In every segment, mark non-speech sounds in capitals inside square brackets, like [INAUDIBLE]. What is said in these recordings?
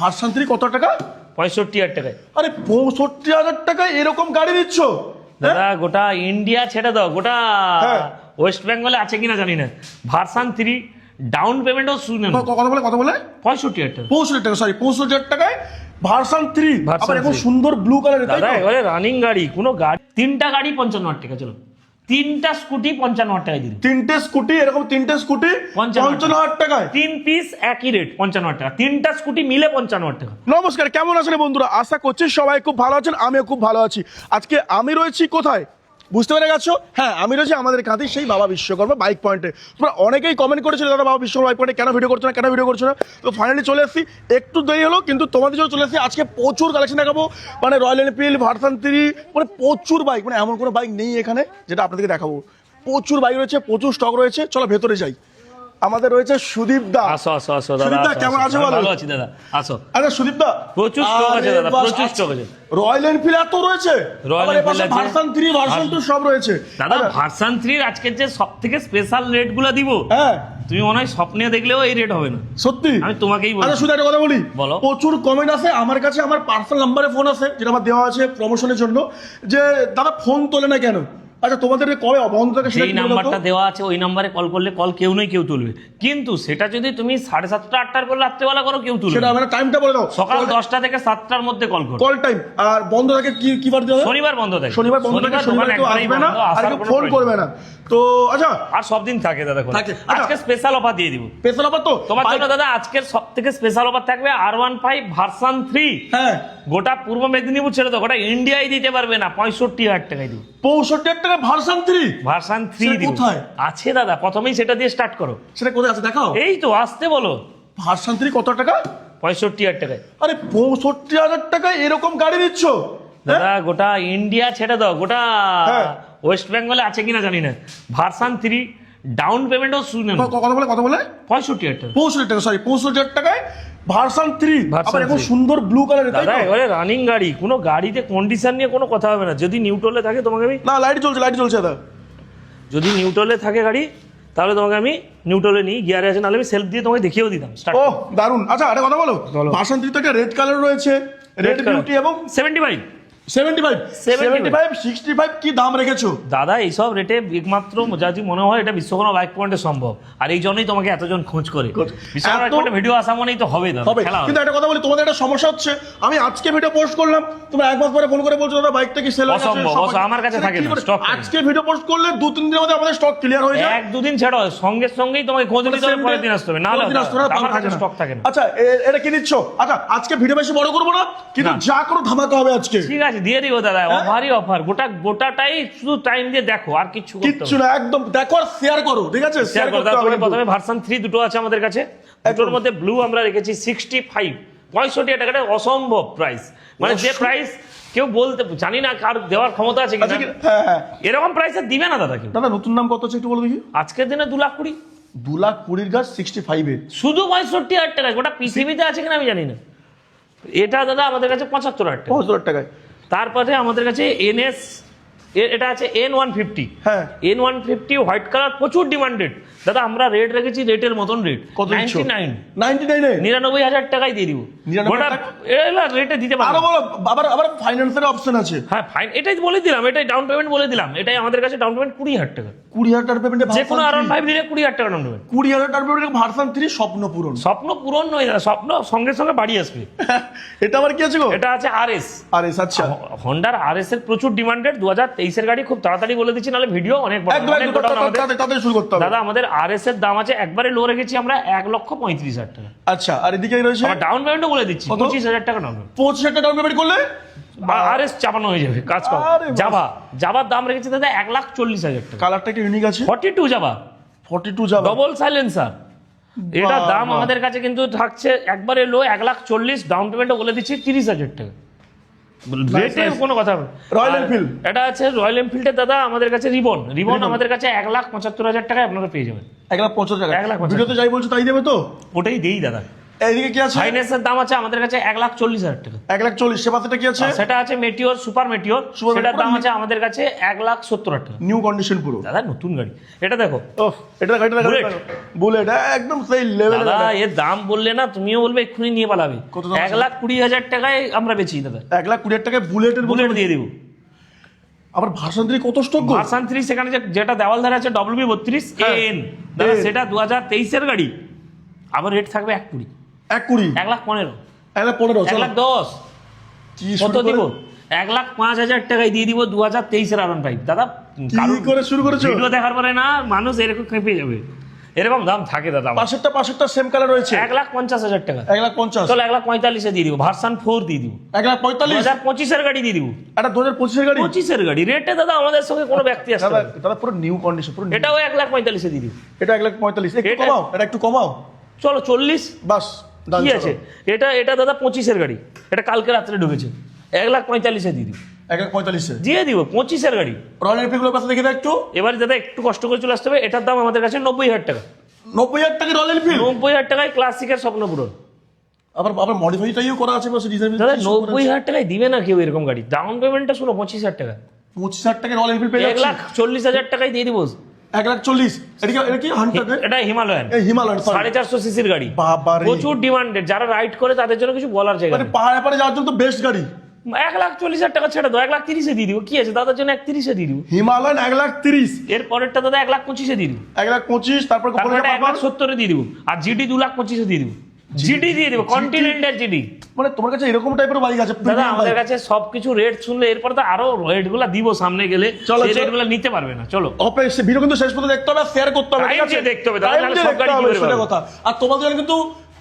Version three কত টাকা? পঁয়ষট্টি হাজার টাকায়। আরে পঁয়ষট্টি হাজার টাকায় এরকম গাড়ি দিচ্ছ? হ্যাঁ? দাদা গোটা ইন্ডিয়া ছেড়ে দাও গোটা হ্যাঁ। ওয়েস্ট বেঙ্গলে আছে কিনা জানি না। ভার্সান থ্রি ডাউন পেমেন্টও শুনে ক- ক- বলে কথা বলে? পঁয়ষট্টি হাজার টাকা। পঁয়ষট্টি টাকা সরি পঁয়ষট্টি হাজার টাকায় ভার্সান থ্রি। আবার এখন সুন্দর ব্লু কালার দাদা এবারে রানিং গাড়ি কোনো গাড়ি তিনটা গাড়ি পঞ্চান্ন হাজার টাকা চলো। তিনটা স্কুটি পঞ্চান্ন হাজার টাকায় দিন তিনটে স্কুটি এরকম তিনটে স্কুটি পঞ্চান্ন হাজার টাকায়। তিন পিস একই রেট পঞ্চান্ন হাজার টাকা। তিনটা স্কুটি মিলে পঞ্চান্ন হাজার টাকা। নমস্কার কেমন আছেন বন্ধুরা? আশা করছি সবাই খুব ভালো আছেন আমিও খুব ভালো আছি। আজকে আমি রয়েছি কোথায়? বুঝতে পেরে গেছো? হ্যাঁ আমি রয়েছি আমাদের কাঁধে সেই বাবা বিশ্বকর্মা বাইক পয়েন্টে তোমরা অনেকেই কমেন্ট করেছিল, দাদা, বাবা বিশ্বকর্মা বাইক পয়েন্টে কেন ভিডিও করছ না? কেন ভিডিও করছ না? তো ফাইনালি চলে এসেছি। একটু দেরি হলো, কিন্তু তোমাদের জন্য চলে এসেছি। আজকে প্রচুর কালেকশন দেখাবো। মানে রয়্যাল এনফিল্ড ভার্সান থ্রি মানে প্রচুর বাইক মানে এমন কোনো বাইক নেই এখানে যেটা আপনাদেরকে দেখাবো। প্রচুর বাইক রয়েছে, প্রচুর স্টক রয়েছে। চলো ভেতরে যাই। আমাদের রয়েছে সুদীপ দা। আসো আসো আসো দাদা সুদীপ দা, কেমন আছো ভালো আছি দাদা আসো। আরে সুদীপ দা। প্রচুর stock আছে দাদা, প্রচুর আচ্ছা। stock আছে। রয়্যাল এনফিল্ড এত রয়েছে? রয়্যাল এনফিল্ড আছে। ভার্সন থ্রি ভার্সন টু সব রয়েছে। দাদা আচ্ছা, ভার্সান থ্রির আজকের যে সব থেকে স্পেশাল রেটগুলো দিব হ্যাঁ। তুমি মনে হয় স্বপ্নে দেখলেও এই রেট হবে না। সত্যি? আমি তোমাকেই আরে বলছি শুধু একটা কথা বলি। বলো। প্রচুর কমেন্ট আছে আমার কাছে আমার পার্সোনাল নাম্বারে ফোন আছে যেটা আমার দেওয়া আছে প্রমোশনের জন্য। যে দাদা ফোন তোলে না কেন? আচ্ছা তোমাদের কবে বন্ধ থাকে তো? নাম্বারটা দেওয়া আছে ওই নাম্বারে কল করলে কল কেউ নয় কেউ তুলবে। কিন্তু সেটা যদি তুমি সাড়ে সাতটা আটটার করে রাত্রেবেলা করো কেউ তুলবে সেটা। মানে টাইমটা বলে দাও। সকাল দশটা থেকে সাতটার মধ্যে কল করো। কল টাইম আর বন্ধ থাকে কি কি বার দেওয়া শনিবার বন্ধ থাকে। শনিবার বন্ধ থাকে শনিবার কেউ আসবে না আর কেউ ফোন করবে না। তো আচ্ছা। আর সব দিন থাকে দাদা। থাকে। আচ্ছা। আজকে স্পেশাল অফার দিয়ে দিব। স্পেশাল অফার তো? তোমার জন্য দাদা আজকের সব থেকে স্পেশাল অফার থাকবে আর ওয়ান ফাইভ ভার্সান থ্রি হ্যাঁ। গোটা পূর্ব মেদিনীপুর ছেড়ে তো গোটা ইন্ডিয়ায় দিতে পারবে না। পঁয়ষট্টি হাজার টাকায় দিব। পঁয়ষট্টি হাজার টাকা ভার্সন থ্রি ভার্সন থ্রি সেটা কোথায়? আছে দাদা প্রথমেই সেটা দিয়ে স্টার্ট করো। সেটা কোথায় আছে? দেখাও। এই তো আসতে বলো। ভার্সন থ্রি কত টাকা? পঁয়ষট্টি হাজার টাকায়। আরে পঁয়ষট্টি হাজার টাকায় এরকম গাড়ি দিচ্ছ হ্যাঁ? দাদা গোটা ইন্ডিয়া ছেড়ে দাও গোটা হ্যাঁ। ওয়েস্ট বেঙ্গলে আছে কিনা জানি না। ভার্সান থ্রি ডাউন পেমেন্টও শুনে ক- ক- বলে কথা বলে? পঁয়ষট্টি হাজার টাকা। পঁয়ষট্টি টাকা সরি পঁয়ষট্টি হাজার টাকায় ভার্সন থ্রি আবার এখন সুন্দর ব্লু কালারের দাদা এবারে রানিং গাড়ি কোনো গাড়িতে কন্ডিশন নিয়ে কোনো কথা হবে না। যদি নিউট্রলে থাকে তোমাকে আমি না লাইট জ্বলছে লাইট জ্বলছে দাদা। যদি নিউট্রলে থাকে গাড়ি তাহলে তোমাকে আমি নিউট্রলে নিই গিয়ারে আছে নাহলে আমি সেলফ দিয়ে তোমাকে দেখিয়েও দিতাম ও দারুণ আচ্ছা আরে কথা বলো। বলো। ভার্সন থ্রি তো একটা রেড কালার রয়েছে রেড বিউটি এবং seventy five seventy five 75 seventy five sixty five কি দাম রেখেছো? দাদা এইসব রেটে একমাত্র যদি মনে হয় এটা বিশ্বকর্মা বাইক পয়েন্টে সম্ভব। আর এই জন্যই তোমাকে এতজন খোঁজ করে। বিশ্বকর্মা বাইক এত- পয়েন্টে ভিডিও আসা মানেই তো হবে হবে। কিন্তু একটা কথা বলি তোমাদের একটা সমস্যা হচ্ছে। আমি আজকে ভিডিও পোস্ট করলাম তোমরা এক মাস পরে ফোন করে বলছো দাদা বাইকটা কি সেল অসম্ভব, অসম্ভব, আমার কাছে থাকে না, stock আজকে ভিডিও পোস্ট করলে দু তিন দিনের মধ্যে আমাদের স্টক ক্লিয়ার হয়ে যায় এক দুদিন ছেড়ো সঙ্গে সঙ্গেই তোমাকে খোঁজ নিতে হবে পরের দিন আসতে হবে। না আমার কাছে স্টক থাকে না। আচ্ছা এটা কি নিচ্ছ? আচ্ছা আজকে ভিডিও বেশি বড় করব না কিন্তু যা কোনো ধামাকা হবে আজকে। ঠিক আছে দিয়ে দিও দাদা হ্যাঁ? অফারই অফার গোটা গোটাটাই শুধু টাইম দিয়ে দেখো আর করতে কিচ্ছু না। একদম দেখো আর শেয়ার করো ঠিক আছে? শেয়ার করো তারপরে প্রথমে ভার্সন থ্রি দুটো আছে আমাদের কাছে। দুটোর মধ্যে ব্লু আমরা রেখেছি সিক্সটি ফাইভ পঁয়ষট্টি টাকাটা অসম্ভব প্রাইস মানে যে প্রাইস কেউ বলতে জানি না কার দেওয়ার ক্ষমতা আছে আচ্ছা কিনা কি- হ্যাঁ হ্যাঁ। এরকম প্রাইসে দিবে না দাদা কেউ। দাদা নতুন নাম কত হচ্ছে একটু বলো দেখি। আজকের দিনে দু লাখ কুড়ি। দু লাখ কুড়ির গাছ সিক্সটি ফাইভে শুধু পঁয়ষট্টি হাজার টাকা গোটা পৃথিবীতে আছে কিনা আমি জানি না। এটা দাদা আমাদের কাছে পঁচাত্তর হাজার টাকা। পাঁচ হাজার টাকায়। তারপরে আমাদের কাছে এনএস এটা আছে এন ওয়ান ফিফটি হ্যাঁ। N one fifty white colour প্রচুর ডিমান্ডেড দাদা আমরা রেট রেখেছি রেটের মতন রেট কত? নাইনটি নাইন নাইনটি নাইনে নিরানব্বই হাজার টাকাই দিয়ে দিব। 99 গোটা টাকা? রেটে দিতে আরও পারব বলো আবার আবার ফাইন্যান্সের অপশন আছে। হ্যাঁ ফাইন এটাই বলে দিলাম এটাই ডাউন পেমেন্ট বলে দিলাম। এটাই আমাদের কাছে ডাউন পেমেন্ট কুড়ি হাজার টাকা। কুড়ি হাজার টাকার পেমেন্টে যে কোনো আর ফাইভ নিলে কুড়ি হাজার টাকা ডাউন পেমেন্ট কুড়ি হাজার টাকার পেমেন্টে ভার্সন থ্রি স্বপ্ন পূরণ। [LAUGHS] স্বপ্ন পূরণ নয় স্বপ্ন সঙ্গে সঙ্গে বাড়ি আসবে। এটা আবার কি আছে গো? এটা আছে আর এস আরে আচ্ছা। হন্ডার আর এস এর প্রচুর ডিমান্ডেড দু হাজার তেইশের গাড়ি খুব তাড়াতাড়ি বলে দিচ্ছি নাহলে ভিডিও অনেক দাদা আমাদের আর এস এর দাম আছে একবারে লো রেখেছি আমরা এক লক্ষ পঁয়ত্রিশ হাজার টাকা। আচ্ছা আর এদিকে রয়েছে? ডাউন পেমেন্টও বলে দিচ্ছি পঁচিশ হাজার টাকা ডাউন পেমেন্ট পঁচিশ হাজার ডাউন পেমেন্ট করলে? আর এস চাপানো হয়ে যাবে কাজ কর। জাভা জাভার দাম রেখেছি দাদা এক লাখ চল্লিশ হাজার টাকা। কালারটা একটু ইউনিক আছে? Forty two Jawa forty two যাবে ডবল সাইলেন্সার এটা দাম আমাদের কাছে কিন্তু থাকছে একবারে লো এক লাখ চল্লিশ ডাউন পেমেন্টও বলে দিচ্ছি তিরিশ হাজার টাকা। রেটে nice. কোনো কথা রয়্যাল এনফিল্ড। এটা আছে রয়্যাল এনফিল্ডের দাদা আমাদের কাছে রিবন রিবন আমাদের কাছে এক লাখ পঁচাত্তর হাজার টাকায় আপনারা পেয়ে যাবেন এক লাখ পঁচাত্তর টাকা এক লাখ। ভিডিওতে যাই বলছো তাই দেবে তো ওটাই দেই দাদা এইদিকে কি আছে? ফাইন্যান্সের দাম আছে আমাদের কাছে এক লাখ চল্লিশ হাজার টাকা। এক লাখ চল্লিশ সে পাশেটা কি আছে? সেটা আছে মেটিওর সুপার মেটিওর সেটার দাম আছে আমাদের কাছে এক লাখ সত্তর হাজার টাকা। নিউ কন্ডিশন পুরো। দাদা নতুন গাড়ি। এটা দেখো। এটা গাড়িটা Bullet। বুলেট একদম সেই লেভেল দাদা এর দাম বললে না তুমিও বলবে এক্ষুনি নিয়ে পালাবে। এক লাখ কুড়ি হাজার টাকায় আমরা বেচি দাদা। এক লাখ কুড়ি হাজার টাকায় বুলেটের বুলেট দিয়ে দিব। আবার ভাষান্তরি কত স্টক ভার্সান থ্রি সেখানে যে- যেটা দেওয়াল ধারে আছে ডব্লিউবি বত্রিশ হ্যাঁ। এন দাদা সেটা দু হাজার তেইশের গাড়ি। আবার রেট থাকবে এক কুড়ি। এক কুড়ি। এক লাখ পনেরো। এক লাখ পনেরো এক লাখ দশ। কত দিব? এক লাখ পাঁচ হাজার টাকায় দিয়ে দিব দু হাজার তেইশের আরন ফাইভ দাদা কি করে শুরু করেছ? ভিডিও দেখার পরে না মানুষ এরকম খেপে যাবে। এরকম দাম থাকে দাদা। পাশেরটা পাশেরটা সেম কালার রয়েছে। এক লাখ পঞ্চাশ হাজার টাকা। এক লাখ পঞ্চাশ। চলো এক লাখ পঁয়তাল্লিশে দিয়ে দিব। ভার্সান ফোর দিয়ে দিব। এক লাখ পঁয়তাল্লিশ। হাজার পঁচিশের গাড়ি দিয়ে দিব। একটা দু হাজার পঁচিশের গাড়ি? পঁচিশের গাড়ি। রেটে দাদা আমাদের সঙ্গে কোনো ব্যক্তি আসবে দাদা পুরো নিউ কন্ডিশন পুরো এটাও এক লাখ পঁয়তাল্লিশে দিয়ে দিব। এটা এক লাখ পঁয়তাল্লিশ। একটু কমাও এটা একটু কমাও। চলো চল্লিশ। বাস। কি আছে? এটা এটা দাদা পঁচিশের গাড়ি। এটা কালকে রাত্রে ঢুকেছে। এক লাখ পঁয়তাল্লিশে দিব। এক লাখ পঁয়তাল্লিশে? দিয়ে দিব পঁচিশের গাড়ি। রয়্যাল এনফিল্ডগুলো পাশে দেখে দাও একটু। এবারে দাদা একটু কষ্ট করে চলে আসতে হবে। এটার দাম আমাদের কাছে নব্বই হাজার টাকা। নব্বই হাজার টাকা রয়্যাল এনফিল্ড নব্বই হাজার টাকায় ক্লাসিকের স্বপ্ন পূরণ। আবার আবার মডিফাইটাইও করা আছে বসে ডিজাইন দাদা নব্বই হাজার টাকায় দিবে না কেউ এরকম গাড়ি? ডাউন পেমেন্টটা শুনো পঁচিশ হাজার টাকা। পঁচিশ হাজার টাকা রয়্যাল এনফিল্ড পেয়ে এক লাখ চল্লিশ হাজার টাকায় দিয়ে দিব। এক লাখ চল্লিশ। এটা কি? এটা কি হান্টার এটা হিমালয়ান। হিমালয়ান সাড়ে চারশো সিসির গাড়ি। বাবারে। প্রচুর ডিমান্ডেড যারা রাইড করে তাদের জন্য কিছু বলার জায়গা মানে। পাহাড়ে পাহাড়ে যাওয়ার জন্য তো বেস্ট গাড়ি। এক লাখ চল্লিশ হাজার টাকা ছেড়ে দাও। এক লাখ তিরিশে দিয়ে দিব। কি আছে? দাদার জন্য এক তিরিশে দিয়ে দিব। হিমালয়ান এক লাখ তিরিশ। এর পরেরটা দাদা এক লাখ পঁচিশে দিয়ে দিব। এক লাখ পঁচিশ তারপর এক লাখ। সত্তরে দিয়ে দিব। আর জিডি দু লাখ পঁচিশে দিয়ে দিব। জিডি দিয়ে দেবো কন্টিনেন্টাল জিডি মানে তোমার কাছে এরকম টাইপের বাইক আছে দাদা আমাদের। কাছে সবকিছু রেট শুনলে এরপর তো আরও রেটগুলা দিব সামনে গেলে চলো, রেটগুলা নিতে পারবে না চলো। অপে- সে ভিডিও কিন্তু শেষ পর্যন্ত দেখতে হবে শেয়ার করতে হবে দেখতে হবে, দিয়ে সব গাড়ি কি? কথা। আর তোমাদের কিন্তু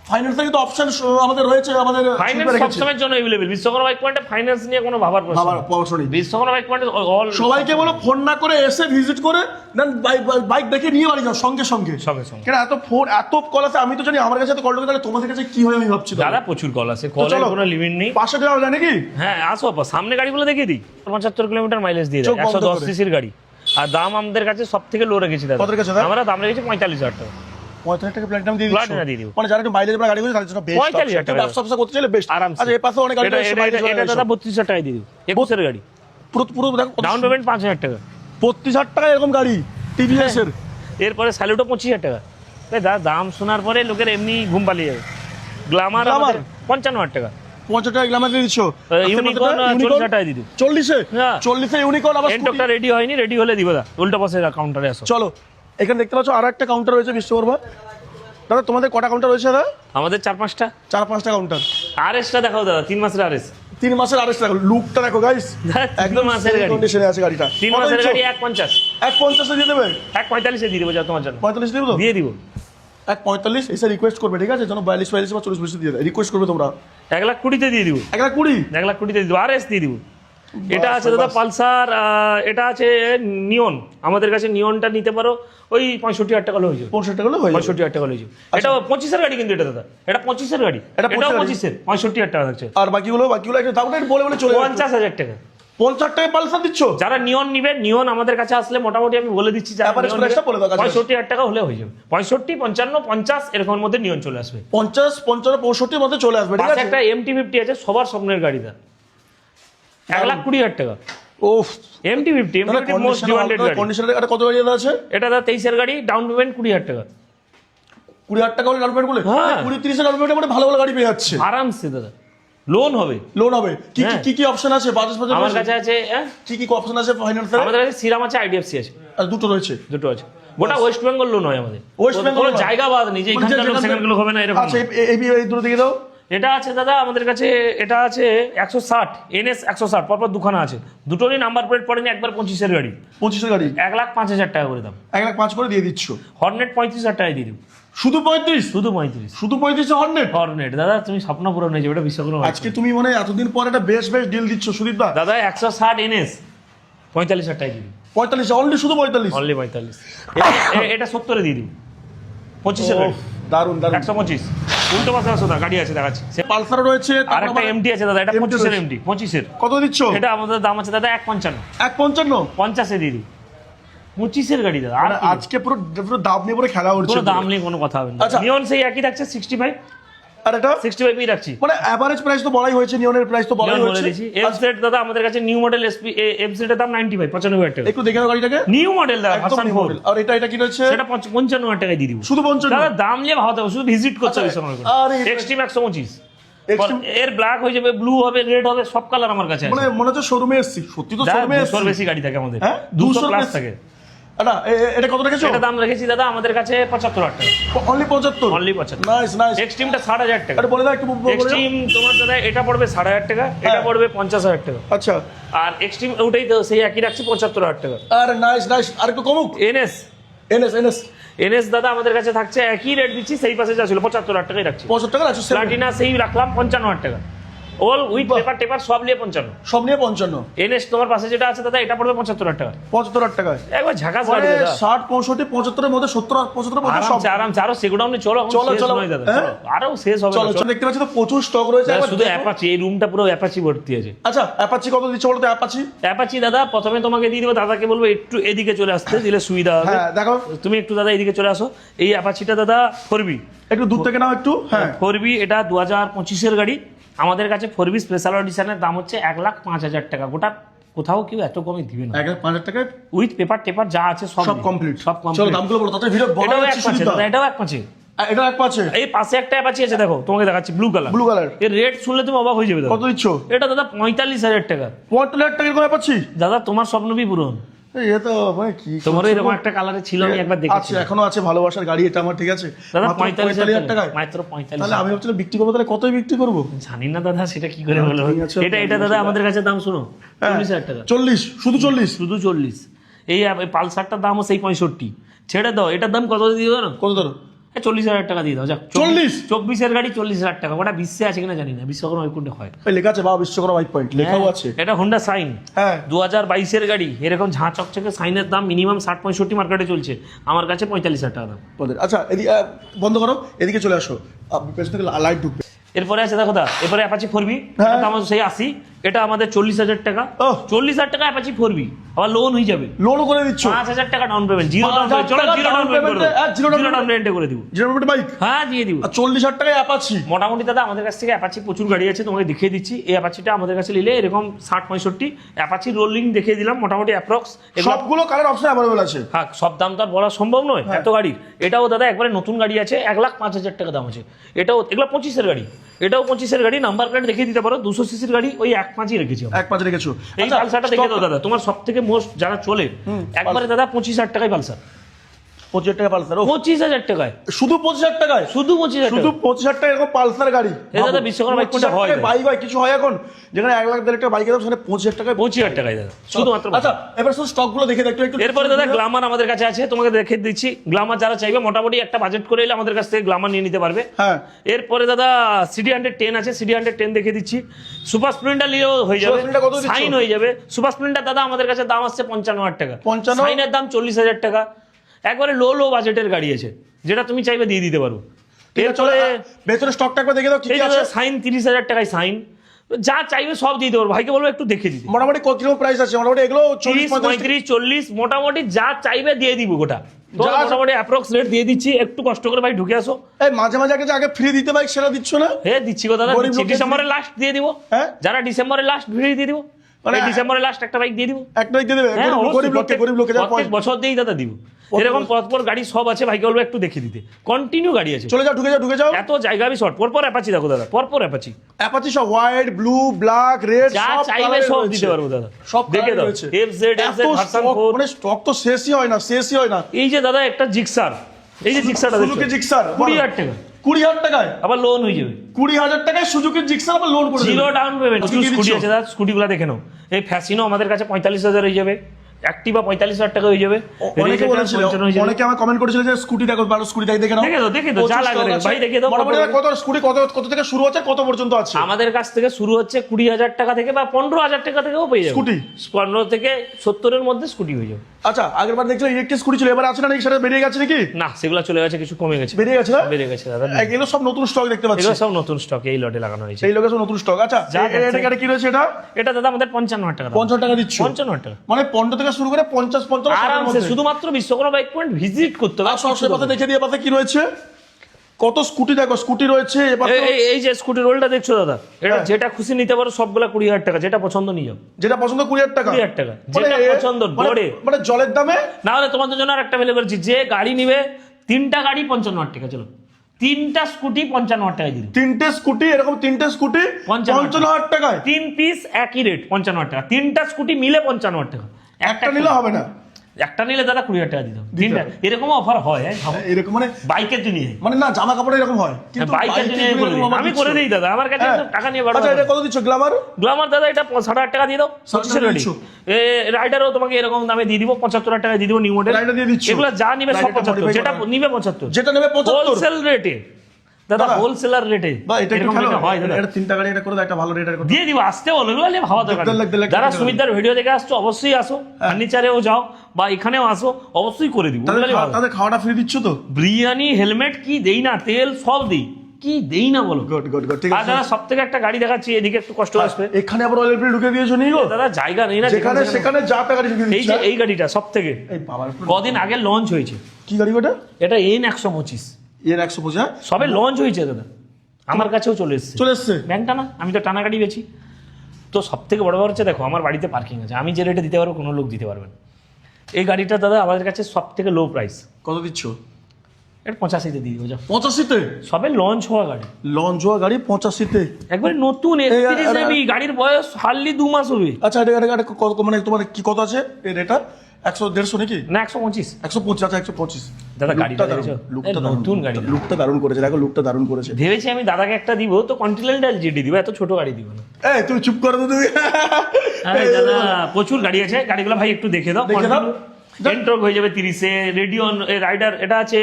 ফাইন্যান্সে কিন্তু অপশন আমাদের রয়েছে আমাদের ফাইন্যান্স শিল্পে রেখেছে। সবসময়ের জন্য এভেলেবেল বিশ্বকর্মা বাইক পয়েন্টে ফাইন্যান্স নিয়ে কোনো ভাবার প্রশ্ন বাবার নেই। নেই। বিশ্বকর্মা বাইক পয়েন্টে অল সবাইকে বলো ফোন না করে এসে ভিজিট করে দেন বাইক দেখে নিয়ে বাড়ি যাও সঙ্গে সঙ্গে সঙ্গে সঙ্গে। কেন এত ফোন এত কল আছে আমি তো জানি আমার কাছে কল তাহলে তোমাদের কাছে কি হয় আমি ভাবছি দাদা প্রচুর কল আছে কলের কোনো লিমিট নেই পাশে যাওয়া যায় নাকি হ্যাঁ আসো সামনে গাড়িগুলো দেখিয়ে দিই পঁচাত্তর কিলোমিটার মাইলেজ দিয়ে দেয় একশো দশ সিসির গাড়ি আর দাম আমাদের কাছে সব থেকে লো রেখেছি দাদা? আমরা দাম রেখেছি পঁয়তাল্লিশ হাজার টাকা পঁয়তাল্লিশ টাকা প্ল্যাটিনাম দিয়ে Platinum দিয়ে দিচ্ছ মানে যারা একটু মাইলেজ গাড়ি করে তাদের জন্য বেস্ট 45,000 টাকা ব্যবসা ব্যবসা করতে চাইলে বেস্ট আরামসে। আচ্ছা এই পাশে অনেক গাড়ি এটা রয়েছে, এটা- mileage এটা- এটা গাড়ি দাদা বত্রিশ হাজার টাকায় দিয়ে দিব। একুশের গাড়ি। পুরো পুরো ডাউন পেমেন্ট পাঁচ হাজার টাকা। বত্রিশ হাজার টাকা এরকম গাড়ি টিভিএস এর এরপরে পঁচিশ হাজার টাকা। তাই দাদা দাম শোনার পরে লোকের এমনি ঘুম পালিয়ে যাবে। গ্লামার আমার পঞ্চান্ন হাজার টাকা। পঞ্চাশ টাকা গ্লামার দিয়ে দিচ্ছ। ইউনিকর্ন চল্লিশ দিয়ে হ্যাঁ। চল্লিশে ইউনিকর্ন আবার রেডি হয়নি রেডি হলে দিব দা উল্টো পাশে কাউন্টারে আসো। চলো। এখানে দেখতে পাচ্ছ আর একটা কাউন্টার রয়েছে বিশ্বকর্মা দাদা তোমাদের কটা কাউন্টার রয়েছে দাদা? আমাদের চার পাঁচটা। চার পাঁচটা কাউন্টার আর এসটা দেখাও দাদা তিন মাসের আর এস তিন মাসের আড়াইশো টাকা লুকটা দেখো গাইস [LAUGHS] একদম মাসের গাড়ি। কন্ডিশনে আছে গাড়িটা। তিন মাসের গাড়ি এক পঞ্চাশ। এক পঞ্চাশে দিয়ে দেবে? এক পঁয়তাল্লিশে দিয়ে দেবো যা তোমার জন্য। পঁয়তাল্লিশ দেবো? দিয়ে দিব। এক পঁয়তাল্লিশ এসে রিকোয়েস্ট করবে ঠিক আছে? যেন বিয়াল্লিশ বিয়াল্লিশ বা চল্লিশ বিয়াল্লিশ দিয়ে দেয়। রিকোয়েস্ট করবে তোমরা। এক লাখ কুড়িতে দিয়ে দিব। এক লাখ কুড়ি? এক লাখ কুড়িতে দিয়ে দিব। আর এস দিয়ে দিব। এটা আছে দাদা পালসার এটা আছে নিয়ন। আমাদের কাছে নিয়নটা নিতে পারো ওই পঁয়ষট্টি হাজার টাকা হয়ে যাবে। পঁয়ষট্টি টাকা হয়ে পঁয়ষট্টি হাজার টাকা হয়ে যাবে। এটা পঁচিশের গাড়ি কিন্তু এটা দাদা। এটা পঁচিশের গাড়ি। এটা পঁচিশের পঁয়ষট্টি হাজার টাকা থাকছে। আর বাকিগুলো বাকিগুলো একটু একটু বলে বলে চলে পঞ্চাশ হাজার টাকা। পঞ্চাশ টাকায় পালসার দিচ্ছ? যারা নিয়ন নিবে নিয়ন আমাদের কাছে আসলে মোটামুটি আমি বলে দিচ্ছি। পঁয়ষট্টি হাজার টাকা হলে হয়ে যাবে। পঁয়ষট্টি পঞ্চান্ন পঞ্চাশ এরকমের মধ্যে নিয়ন চলে আসবে। পঞ্চাশ পঞ্চান্ন পঁয়ষট্টির মধ্যে চলে আসবে একটা এমটি ফিফটি আছে সবার স্বপ্নের গাড়িটা এক লাখ কুড়ি হাজার টাকা। ওফ MT fifty MT most demanded গাড়ি। কন্ডিশনের একটা কত গাড়ি আছে? এটা দাদা তেইশের গাড়ি ডাউন পেমেন্ট কুড়ি হাজার টাকা। কুড়ি হাজার টাকা হলে ডাউন পেমেন্ট করলে? হ্যাঁ। কুড়ি তিরিশ ডাউন পেমেন্ট মানে ভালো ভালো গাড়ি পেয়ে যাচ্ছে। আরামসে দাদা। লোন হবে। লোন হবে। কি কি- হ্যাঁ। কি কি অপশন আছে? বাজাজ বাজাজ আমার কাছে আছে হ্যাঁ, কি কি অপশন আছে ফাইন্যান্স আমাদের কাছে সিরাম আছে আইডিএফসি আছে। আর দুটো রয়েছে। দুটো আছে। গোটা ওয়েস্ট বেঙ্গল লোন হয় আমাদের। ওয়েস্ট বেঙ্গল কোনো জায়গা বাদ নেই যে মানে এখানকার যেখান থেকে- সেখান হবে না এরকম আচ্ছা এই দুটো দিকে দাও। এটা আছে দাদা আমাদের কাছে এটা আছে একশো ষাট এনএস একশো ষাট পরপর দুখানা আছে। দুটোরই নাম্বার প্লেট পড়েনি একবার পঁচিশের গাড়ি। পঁচিশের গাড়ি? এক লাখ পাঁচ হাজার টাকা করে দাম। এক লাখ পাঁচ করে দিয়ে দিচ্ছ? হর্নেট পঁয়ত্রিশ হাজার টাকায় দিয়ে দিব। শুধু পঁয়ত্রিশ? শুধু পঁয়ত্রিশ। শুধু পঁয়ত্রিশে হর্নেট? হর্নেট। দাদা তুমি স্বপ্ন পূরণ হয়ে যাবে এটা বিশ্বাস করো আজকে তুমি মানে এতদিন পর একটা বেশ বেশ ডিল দিচ্ছ সুদীপ দা। দাদা একশো ষাট এনএস পঁয়তাল্লিশ হাজার টাকায় দিয়ে দিব। পঁয়তাল্লিশ অনলি শুধু পঁয়তাল্লিশ? অনলি পঁয়তাল্লিশ। এটা সত্তরে দিয়ে দিব। ওফ, দারুণ দারুণ একশো পঁচিশ। উল্টো পাশে আসো না গাড়ি আছে দেখাচ্ছি। সে- পালসার রয়েছে আর একটা এমডি আছে দাদা এটা পঁচিশের এমডি পঁচিশের। কত দিচ্ছ? এটা আমাদের দাম আছে দাদা এক পঞ্চান্ন। এক পঞ্চান্ন? পঞ্চাশে দিদি পঁচিশের গাড়ি দাদা আর মানে আজকে পুরো পুরো দাম নিয়ে পুরো খেলা উঠছে দাম নিয়ে কোনো কথা হবে না। আচ্ছা। নিয়ন সেই একই থাকছে সিক্সটি ফাইভ আর এটা? সিক্সটি ফাইভই রাখছি। মানে অ্যাভারেজ প্রাইস তো বলাই হয়েছে নিয়নের প্রাইস তো বলাই হয়েছে। এফ সেট দাদা আমাদের কাছে নিউ মডেল এসপি এফ সেটের দাম নাইনটি ফাইভ পঁচানব্বই হাজার টাকা। একটু দেখে নাও গাড়িটাকে। নিউ মডেল দাদা একদম ফোর আর এটা এটা কি রয়েছে? সেটা পঞ্চ- পঞ্চান্ন হাজার টাকায় দিয়ে দিব। শুধু দাদা দাম নিয়ে ভাবতে হবে শুধু ভিজিট করতে হবে আচ্ছা, সময় এক্সট্রিম এর ব্ল্যাক হয়ে যাবে ব্লু হবে রেড হবে সব কালার আমার কাছে মানে মনে হচ্ছে শোরুমে এসছি। সত্যি তো শোরুমে বেশি গাড়ি থাকে আমাদের। হ্যাঁ? দুশো 200 প্লাস থাকে। না এটা কত রেখেছো? এটা দাম রেখেছি দাদা আমাদের কাছে টাকা। অনলি পঁচাত্তর? Only 75 নাইস নাইস এক্সট্রিমটা ষাট হাজার টাকা। এটা বলে দাও একটু এক্সট্রিম তোমার দাদা এটা পড়বে ষাট হাজার টাকা এটা হ্যাঁ। পড়বে পঞ্চাশ হাজার টাকা। আচ্ছা। আর এক্সট্রিম ওটাই তো সেই একই রাখছি পঁচাত্তর হাজার টাকা। আরে নাইস নাইস আর একটু কমুক? এনএস। NS NS. এনএস দাদা আমাদের কাছে থাকছে একই রেট দিচ্ছি সেই পাশে যা ছিল পঁচাত্তর হাজার টাকাই রাখছি। পঁচাত্তর টাকা আছে প্লাটিনা সেই রাখলাম পঞ্চান্ন হাজার টাকা। অল উইথ পেপার টেপার সব নিয়ে পঞ্চান্ন। সব নিয়ে পঞ্চান্ন। এনএস তোমার পাশে যেটা আছে দাদা এটা পড়বে পঁচাত্তর হাজার টাকা। পঁচাত্তর হাজার টাকায়। একবার ঝাঁকাস মানে ষাট পঁয়ষট্টি পঁচাত্তরের মধ্যে সত্তর পঁচাত্তর মধ্যে সব। আরামসে আরও সেগুডাউনে চলো চলো, চলো। দাদা। হ্যাঁ? আরও শেষ হবে চলো দেখতে পাচ্ছি তো প্রচুর স্টক রয়েছে। শুধু অ্যাপাচি এই রুমটা পুরো অ্যাপাচি ভর্তি আছে। আচ্ছা অ্যাপাচি কত দিচ্ছে বলো তো অ্যাপাচি অ্যাপাচি দাদা প্রথমে তোমাকে দিয়ে দেবো দাদাকে বলব একটু এদিকে চলে আসতে দিলে সুবিধা হবে। হ্যাঁ দেখো। তুমি একটু দাদা এদিকে চলে আসো। এই অ্যাপাচিটা দাদা ফোরবি একটু দূর থেকে নাও একটু হ্যাঁ। ফোরবি এটা দু হাজার পঁচিশের গাড়ি। আমাদের কাছে ফোরবি স্পেশাল এডিশনের দাম হচ্ছে এক লাখ পাঁচ হাজার টাকা। গোটা কোথাও কেউ এত কমে দিবে না। এক হাজার পাঁচ হাজার টাকায় উইথ পেপার টেপার যা আছে সব সব কমপ্লিট সব চলো কমপ্লিট দামগুলো বলো তাতে ভিডিও বড় এটাও এক পাঁচে এটাও এক পাঁচে এটা এক পাচ্ছে এই পাশে একটা অ্যাপাচি আছে দেখো তোমাকে দেখাচ্ছি ব্লু কালার ব্লু কালারের রেট শুনলে তুমি অবাক হয়ে যাবে কত দিচ্ছ? এটা দাদা পঁয়তাল্লিশ হাজার টাকা। পঁয়তাল্লিশ হাজার টাকা এরকম অ্যাপাচি দাদা তোমার স্বপ্নবি পূরণ? এ তো মানে কি তোমার এরকম একটা কালারে ছিল আমি একবার দেখেছি আছে এখনও আছে ভালোবাসার গাড়ি এটা আমার ঠিক আছে। দাদা পঁয়তাল্লিশ হাজার হাজার টাকায়। মাত্র পঁয়তাল্লিশ তাহলে আমি ভাবছিলাম বিক্রি করব তাহলে কতই বিক্রি করব? জানি না দাদা সেটা কি করে বলব এটা এটা দাদা আমাদের কাছে দাম শুনো হ্যাঁ। চল্লিশ হাজার টাকা। চল্লিশ শুধু চল্লিশ? শুধু চল্লিশ। এই পালসারটার দামও সেই পঁয়ষট্টি। ছেড়ে দাও এটার দাম কত দিয়ে কত ধরো? চল্লিশ হাজার টাকা দিয়ে দাও যাক চল্লিশ? চব্বিশের গাড়ি চল্লিশ হাজার টাকা ওটা বিশ্বে আছে কিনা জানি না বিশ্বকর্মা ওইকুণ্ডে হয়। লেখা আছে বাবা বিশ্বকর্মা বাইক পয়েন্ট লেখাও হ্যাঁ, আছে। এটা হোন্ডা সাইন হ্যাঁ। দু হাজার বাইশের গাড়ি এরকম ঝাঁ চকচকে সাইনের দাম মিনিমাম ষাট পঁয়ষট্টি মার্কেটে চলছে। আমার কাছে পঁয়তাল্লিশ হাজার টাকা দাম। আচ্ছা এদিকে বন্ধ করো এদিকে চলে আসো। পেছন থেকে লাইট ঢুকবে। এরপরে আছে দেখো দা এরপরে অ্যাপাচি ফোরবি হ্যাঁ। সেই আশি। এটা আমাদের চল্লিশ হাজার টাকা। চল্লিশ হাজার টাকা অ্যাপাচি ফোরবি আবার লোন হয়ে যাবে। লোন করে দিচ্ছ পাঁচ হাজার টাকা ডাউন পেমেন্ট জিরো ডাউন 5,000 চলো টাকা zero down payment zero down পেমেন্টে করে দিব। জিরোমিটার বাইক হ্যাঁ দিয়ে দিব। চল্লিশ হাজার টাকা অ্যাপাচি মোটামুটি দাদা আমাদের কাছ থেকে অ্যাপাচি প্রচুর গাড়ি আছে তোমাকে দেখিয়ে দিচ্ছি। এই অ্যাপাচিটা আমাদের কাছে নিলে এরকম ষাট পঁয়ষট্টি। অ্যাপাচি রোলিং দেখিয়ে দিলাম মোটামুটি অ্যাপ্রক্স সবগুলো কালার অপশন অ্যাভেলেবল আছে। হ্যাঁ সব দাম তো আর বলা সম্ভব নয় হ্যাঁ। এত গাড়ির এটাও দাদা একবারে নতুন গাড়ি আছে এক লাখ পাঁচ হাজার টাকা দাম আছে। এটাও এগুলো পঁচিশের গাড়ি। এটাও পঁচিশের গাড়ি নাম্বার প্লেট দেখিয়ে দিতে পারো দুশো সিসির গাড়ি ওই এক পাঁচই রেখেছি এক পাঁচ রেখেছো। এই আচ্ছা, পালসারটা দেখে দাও দাদা। তোমার সব থেকে মোস্ট যারা চলে একবারে দাদা পঁচিশ হাজার টাকায় পালসার। পঁচিশ টাকা পালসার ও পঁচিশ হাজার টাকায়? শুধু পঁচিশ হাজার টাকায়? শুধু পঁচিশ হাজার শুধু পঁচিশ হাজার টাকা এরকম পালসার গাড়ি? দাদা বিশ্বকর্মা বাইক হয়? বাইক হয় কিছু হয় এখন? যেখানে এক লাখ দেড় টাকা বাইকের দাম সেখানে পঁচিশ হাজার টাকায় পঁচিশ হাজার টাকায় দাদা শুধুমাত্র আচ্ছা এবার শুধু স্টকগুলো দেখে দেখো একটু এরপরে দাদা গ্লামার আমাদের কাছে আছে তোমাকে দেখে দিচ্ছি। গ্লামার যারা চাইবে মোটামুটি একটা বাজেট করে এলে আমাদের কাছ থেকে গ্লামার নিয়ে নিতে পারবে। হ্যাঁ। এরপরে দাদা সিডি হান্ড্রেড টেন আছে সিডি হান্ড্রেড টেন দেখে দিচ্ছি। সুপার স্প্লেন্ডার নিয়েও হয়ে যাবে? সাইন হয়ে যাবে। সুপার স্প্লেন্ডার দাদা আমাদের কাছে দাম আসছে পঞ্চান্ন হাজার টাকা। 55? সাইনের দাম চল্লিশ হাজার টাকা। একবারে লো লো বাজেটের গাড়ি আছে যেটা তুমি চাইবে দিয়ে দিতে পারো। ঠিক আছে চলো এরপরে ভেতরে স্টকটা একবার দেখে দাও কি আছে। সাইন তিরিশ হাজার টাকায় সাইন যা চাইবে সব দিয়ে পারব ভাইকে বলব একটু দেখে দিতে। মোটামুটি কত কীরকম প্রাইস আছে? মোটামুটি এগুলো চল্লিশ পঁয়ত্রিশ চল্লিশ মোটামুটি যা চাইবে দিয়ে দিব গোটা। তো মোটামুটি অ্যাপ্রক্স রেট দিয়ে দিচ্ছি একটু কষ্ট করে ভাই ঢুকে আসো। এই মাঝে মাঝে আগে আগে ফ্রি দিতে বাইক সেটা দিচ্ছ না? হ্যাঁ দিচ্ছি ডিসেম্বরের লাস্ট দিয়ে দিব। হ্যাঁ? যারা ডিসেম্বরের লাস্ট দিয়ে দিব মানে- এই ডিসেম্বরের লাস্ট একটা বাইক দিয়ে দিব। একটা বাইক দিয়ে দেবে? হ্যাঁ গরিব- লোককে প্রত্যেক বছর দিয়েই দাদা দিব। এরকম পরপর গাড়ি সব আছে ভাইকে বলব একটু দেখে দিতে। কন্টিনিউ গাড়ি আছে। চলে যাও ঢুকে যাও ঢুকে যাও। এত জায়গা আমি শর্ট পরপর অ্যাপাচি দেখো দাদা পরপর অ্যাপাচি অ্যাপাচি সব হোয়াইট ব্লু ব্ল্যাক রেড যা সব চাইবে সব দিতে পারব দাদা। সব দেখে দাও F Z F Z version stock, four মানে স্টক তো শেষই হয় না শেষই হয় না। এই যে দাদা একটা জিক্সার এই যে জিক্সারটা সুজুকি জিক্সার কুড়ি হাজার টাকা। কুড়ি হাজার টাকায়? আবার লোন হয়ে যাবে। কুড়ি হাজার টাকায় সুজুকি জিক্সার আবার লোন করে জিরো ডাউন পেমেন্ট স্কুটি? আছে দাদা স্কুটিগুলো দেখে নাও। এই ফ্যাসিনো আমাদের কাছে পঁয়তাল্লিশ হাজার হয়ে যাবে। অ্যাক্টিভা পঁয়তাল্লিশ হাজার টাকা হয়ে যাবে। অনেকে বলেছিল 55 যাবে। অনেকে আমার কমেন্ট করেছিল যে স্কুটি দেখো ভালো স্কুটি দেখে নাও। দেখে দাও, দেখে দাও, যা লাগে দেখো। ভাই দেখে দাও, মোটামুটি কত- স্কুটি কত কত থেকে শুরু হচ্ছে কত পর্যন্ত আছে? আমাদের কাছ থেকে শুরু হচ্ছে কুড়ি হাজার টাকা থেকে বা পনেরো হাজার টাকা থেকেও পেয়ে যাবে। স্কুটি? পনেরো থেকে সত্তরের মধ্যে স্কুটি হয়ে যাবে। আচ্ছা আগের বার দেখছিলাম ইলেকট্রিক স্কুটি ছিল এবার আছে না নাকি সেটা বেরিয়ে গেছে নাকি? না সেগুলো চলে গেছে কিছু কমে গেছে। বেরিয়ে গেছে না? বেড়ে গেছে দাদা এগুলো সব নতুন স্টক দেখতে পাচ্ছি। এগুলো সব নতুন স্টক এই লটে লাগানো হয়েছে। সেই লোকের সব নতুন স্টক আচ্ছা এটা কি রয়েছে এটা? এটা দাদা আমাদের পঞ্চান্ন হাজার টাকা। পঞ্চাশ টাকা দিচ্ছ। পঞ্চান্ন হাজার টাকা। মানে পনেরো থেকে শুরু করে পঞ্চাশ পঞ্চাশ আরামসে শুধুমাত্র বিশ্বকর্মা বাইক পয়েন্ট ভিজিট করতে হবে। সরাসরি দেখে দিয়ে পাশে কি রয়েছে? কত স্কুটি দেখো স্কুটি রয়েছে এবার এই- যে স্কুটি রোলটা দেখছ দাদা এটা হ্যাঁ। যেটা খুশি নিতে পারো সবগুলা কুড়ি হাজার টাকা যেটা পছন্দ নিয়ে যাও। যেটা পছন্দ কুড়ি হাজার টাকা? কুড়ি হাজার টাকা। মানে যেটা পছন্দ, মানে- ডোরে। মানে জলের দামে? না হলে তোমাদের জন্য আর একটা ভেলে করেছি যে গাড়ি নিবে তিনটা গাড়ি পঞ্চান্ন হাজার টাকা চলো। তিনটা স্কুটি পঞ্চান্ন হাজার টাকা দিল তিনটে স্কুটি এরকম তিনটে স্কুটি পঞ্চান্ন পঞ্চান্ন হাজার টাকায়? তিন পিস একই রেট পঞ্চান্ন হাজার টাকা। তিনটা স্কুটি মিলে পঞ্চান্ন হাজার টাকা। একটা নিলে হবে না। একটা নিলে দাদা কুড়ি হাজার টাকা দিত তিনটা এরকম অফার হয় হ্যাঁ, এরকম মানে বাইকের জন্য। মানে না জামা কাপড় এরকম হয়। কিন্তু বাইকের জন্য আমি করে দিই দাদা। আমার কাছে হ্যাঁ। টাকা নিয়ে বাড়ো আচ্ছা এটা কত দিচ্ছ গ্লামার? গ্লামার দাদা এটা ষাট হাজার টাকা দিয়ে দাও। পঁচিশের রাইডারও তোমাকে এরকম দামে দিয়ে দিব পঁচাত্তর হাজার টাকা দিয়ে দিব নিউ মডেল Rider দিয়ে দিচ্ছ? এগুলো যা নিবে সব পঁচাত্তর যেটা নিবে পঁচাত্তর। যেটা নেবে পঁচাত্তর। হোলসেল রেটে দাদা হোলসেলার রেটে বা এটা একটু খেলো। হয় দাদা। এটা তিনটা গাড়ি এটা করে দাও একটা ভালো করে দিয়ে দিব আসতে বলো এগুলো ভাবা দরকার যারা হ্যাঁ। সুমিতার ভিডিও দেখে আসছো অবশ্যই আসো। ফার্নিচারেও যাও বা এখানেও আসো অবশ্যই করে দিব। তাদের খাওয়াটা ফ্রি দিচ্ছ তো? বিরিয়ানি হেলমেট কি দেই না তেল সব দিই। কি দেই না বলো। গুড গুড গুড ঠিক আছে। দাদা সব থেকে একটা গাড়ি দেখাচ্ছি এদিকে একটু কষ্ট আসবে। এখানে আবার অয়েল ফ্রি ঢুকে দিয়েছ নিয়ে গো দাদা জায়গা নেই না যেখানে সেখানে যা টাকা ঢুকে এই যে এই গাড়িটা সব থেকে এই বাবার কদিন আগে লঞ্চ হয়েছে। কি গাড়ি ওটা? এটা এন একশো পঁচিশ। এর একশো পঁচা সবে লঞ্চ হয়েছে দাদা। আমার কাছেও চলে এসেছে। চলে এসছে? ব্যাংকটা না আমি তো টানা গাড়ি বেছি তো সব থেকে বড় ব্যাপার হচ্ছে দেখো আমার বাড়িতে পার্কিং আছে। আমি যে রেটে দিতে পারব কোনো লোক দিতে পারবে না। এই গাড়িটা দাদা আমাদের কাছে সব থেকে লো প্রাইস কত দিচ্ছ? এটা পঁচাশিতে দিয়ে দিবো যাও। পঁচাশিতে? সবে লঞ্চ হওয়া গাড়ি। লঞ্চ হওয়া গাড়ি পঁচাশিতে? একবারে নতুন এক্সপিরিয়েন্স গাড়ির বয়স হার্ডলি দু মাস হবে। আচ্ছা এটা এটা কত মানে তোমার কি কত আছে? এর এটা একশো দেড়শো নাকি? না একশো পঁচিশ। একশো পঁচিশ আচ্ছা একশো পঁচিশ। দাদা, গাড়িটা লুকটা নতুন গাড়ি। লুকটা দারুণ করেছে দেখো লুকটা দারুণ করেছে। ভেবেছি আমি দাদাকে একটা দিব তো কন্টিনেন্টাল জিডি দিব এত ছোট গাড়ি দিব না। এই তুমি চুপ করে তো তুমি। প্রচুর গাড়ি আছে গাড়িগুলো ভাই একটু দেখে দাও দেখে দাও। এন্ট্রক হয়ে যাবে তিরিশে রেডিয়ন রাইডার এটা আছে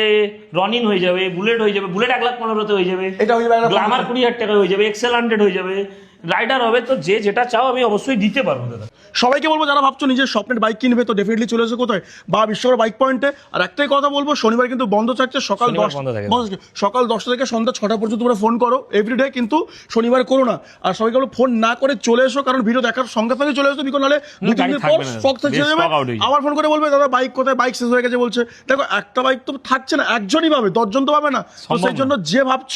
রনিন হয়ে যাবে বুলেট হয়ে যাবে বুলেট এক লাখ পনেরোতে হয়ে যাবে। এটা হয়ে যাবে আমার গ্লামার কুড়ি হাজার টাকা হয়ে যাবে এক্সেল হান্ড্রেড হয়ে যাবে। রাইডার হবে তো যে যেটা চাও আমি অবশ্যই দিতে পারব দাদা। সবাইকে বলব যারা ভাবছ নিজের স্বপ্নের বাইক কিনবে তো ডেফিনেটলি চলে এসো কোথায়? বা বিশ্বকর বাইক পয়েন্টে আর একটাই কথা বলব শনিবার কিন্তু বন্ধ থাকছে সকাল দশ। সকাল দশটা থেকে সন্ধ্যা ছটা পর্যন্ত তোমরা ফোন করো এভরিডে কিন্তু শনিবার করো না। আর সবাইকে বলো ফোন না করে চলে এসো কারণ ভিডিও দেখার সঙ্গে সঙ্গে চলে এসো বিকজ নাহলে দু তিন দিন পর স্টক থেকে যাবে stock out যাবে। আবার ফোন করে বলবে দাদা বাইক কোথায়? বাইক শেষ হয়ে গেছে বলছে। দেখো একটা বাইক তো থাকছে না একজনই পাবে দশজন তো পাবে না। তো সেই জন্য যে ভাবছ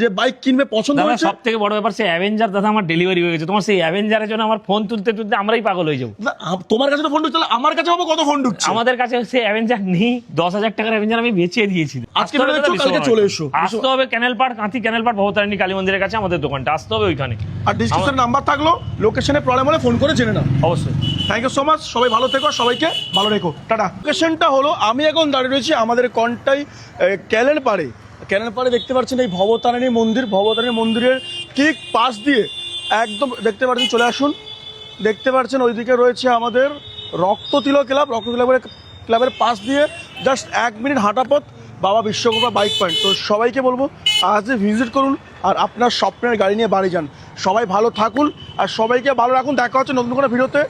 যে বাইক কিনবে পছন্দ হয়েছে সব থেকে বড় ব্যাপার সেই অ্যাভেঞ্জার দাদা আমার ডেলিভারি হয়ে গেছে। তোমার সেই অ্যাভেঞ্জারের জন্য আমার ফোন তুলতে তুলতে আমরাই পাগল হয়ে যাব। না, আম- তোমার কাছে তো ফোন ঢুকছে আমার কাছে বাবা কত ফোন ঢুকছে? আমাদের কাছে সেই অ্যাভেঞ্জার নেই। দশ হাজার টাকার অ্যাভেঞ্জার আমি বেঁচে দিয়েছি। আজকে আসতে হবে বেরোচ্ছ, দাদা কালকে বিশ্বকর্মা চলে। এসো। আসতে হবে canal park Kanthi canal park Bhavatarini Kali মন্দিরের কাছে আমাদের দোকানটা। আসতে হবে ওইখানে। আর ডিসক্রিপশন নাম্বার থাকল লোকেশনে প্রবলেম হলে ফোন করে জেনে নাও। অবশ্যই। থ্যাংক ইউ সো মাচ সবাই ভালো থেকো সবাইকে ভালো রেখো। টাটা। লোকেশনটা হলো আমি এখন দাঁড়িয়ে রয়েছি আমাদের কনটাই ক্যালেন পাড়ে ক্যালেন পাড়ে দেখতে পাচ্ছেন এই ভবতারিণী মন্দির। ভবতারিণী মন্দিরের ঠিক পাশ দিয়ে একদম দেখতে পাচ্ছেন চলে আসুন। দেখতে পাচ্ছেন ওইদিকে রয়েছে আমাদের রক্ত তিলক ক্লাব। রক্ত ক্লাবের ক্লাবের পাশ দিয়ে জাস্ট এক মিনিট হাঁটা পথ বাবা বিশ্বকর্মা বাইক পয়েন্ট। তো সবাইকে বলব আজকে ভিজিট করুন আর আপনার স্বপ্নের গাড়ি নিয়ে বাড়ি যান। সবাই ভালো থাকুন আর সবাইকে ভালো রাখুন। দেখা হচ্ছে নতুন কোনো ভিডিওতে।